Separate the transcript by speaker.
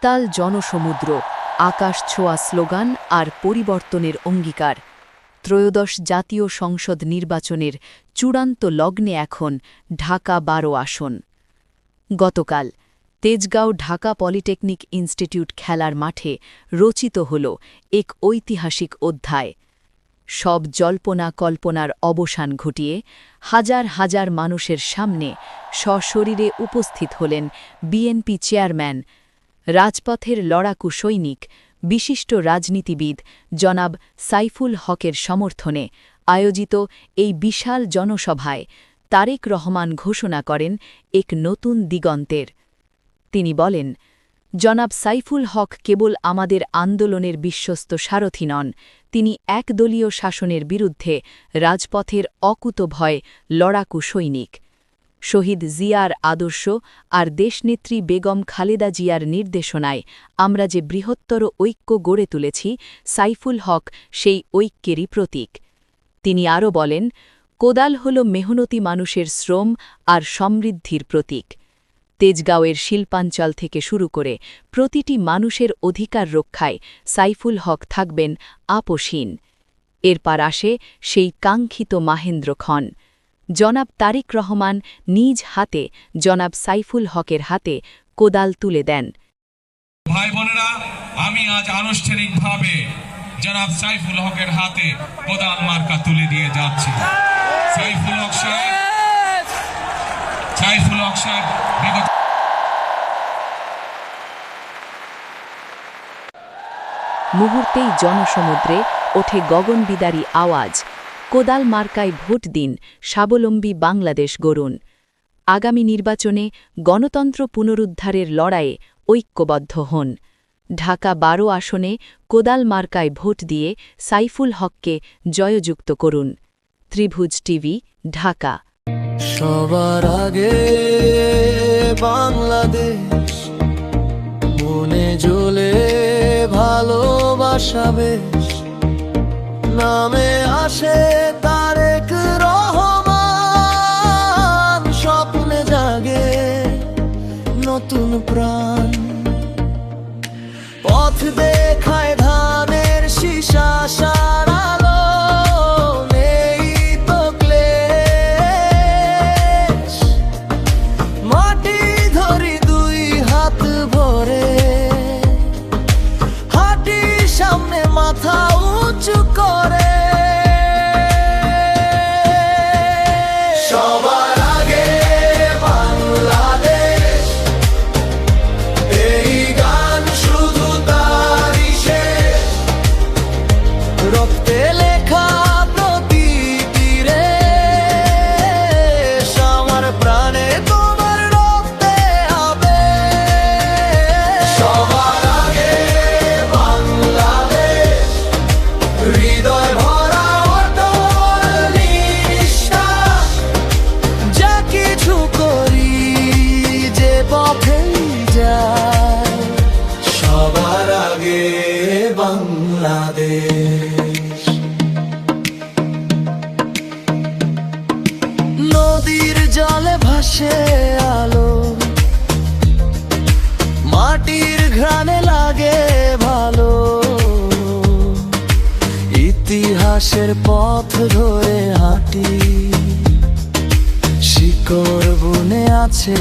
Speaker 1: উত্তাল জনসমুদ্র, আকাশ ছোঁয়া স্লোগান আর পরিবর্তনের অঙ্গীকার। ত্রয়োদশ জাতীয় সংসদ নির্বাচনের চূড়ান্ত লগ্নে এখন ঢাকা বারো আসন। গতকাল তেজগাঁও ঢাকা পলিটেকনিক ইনস্টিটিউট খেলার মাঠে রচিত হল এক ঐতিহাসিক অধ্যায়। সব জল্পনা কল্পনার অবসান ঘটিয়ে হাজার হাজার মানুষের সামনে সশরীরে উপস্থিত হলেন বিএনপি চেয়ারম্যান রাজপথের লড়াকু সৈনিক, বিশিষ্ট রাজনীতিবিদ জনাব সাইফুল হকের সমর্থনে আয়োজিত এই বিশাল জনসভায় তারেক রহমান ঘোষণা করেন এক নতুন দিগন্তের। তিনি বলেন, জনাব সাইফুল হক কেবল আমাদের আন্দোলনের বিশ্বস্ত সারথি নন, তিনি একদলীয় শাসনের বিরুদ্ধে রাজপথের অকুতভয় লড়াকু সৈনিক। শহীদ জিয়ার আদর্শ আর দেশনেত্রী বেগম খালেদা জিয়ার নির্দেশনায় আমরা যে বৃহত্তর ঐক্য গড়ে তুলেছি, সাইফুল হক সেই ঐক্যেরই প্রতীক। তিনি আরও বলেন, কোদাল হল মেহনতি মানুষের শ্রম আর সমৃদ্ধির প্রতীক। তেজগাঁওয়ের শিল্পাঞ্চল থেকে শুরু করে প্রতিটি মানুষের অধিকার রক্ষায় সাইফুল হক থাকবেন আপোষহীন এরপর আসে সেই কাঙ্ক্ষিত মাহেন্দ্র খন জনাব তারিক রহমান নিজ হাতে জনাব সাইফুল হকের হাতে কোদাল তুলে দেন।
Speaker 2: ভাই বোনেরা আমি আজ আনুষ্ঠানিকভাবে জনাব সাইফুল হকের হাতে কোদাল মার্কা তুলে দিয়ে যাচ্ছি। সাইফুল হক সাহেব সাইফুল হক সাহেব বিগত
Speaker 1: মুহূর্তেই জনসমুদ্রে ওঠে গগনবিদারী আওয়াজ। কোদাল মার্কায় ভোট দিন, স্বাবলম্বী বাংলাদেশ গড়ুন। আগামী নির্বাচনে গণতন্ত্র পুনরুদ্ধারের লড়াইয়ে ঐক্যবদ্ধ হন। ঢাকা বারো আসনে কোদাল মার্কায় ভোট দিয়ে সাইফুল হককে জয়যুক্ত করুন। ত্রিভুজ টিভি, ঢাকা।
Speaker 3: সবার আগে বাংলাদেশ, মনে জ্বলে ভালোবাসা বেশ। নামে আসে নতুন প্রাণ। পথ দেখায় ধানের শীষা বাংলাদেশ। নদীর জলে ভাসে আলো, মাটির ঘ্রাণে লাগে ভালো। ইতিহাসের পথ ধরে হাঁটি, শিকড় বুনে আছে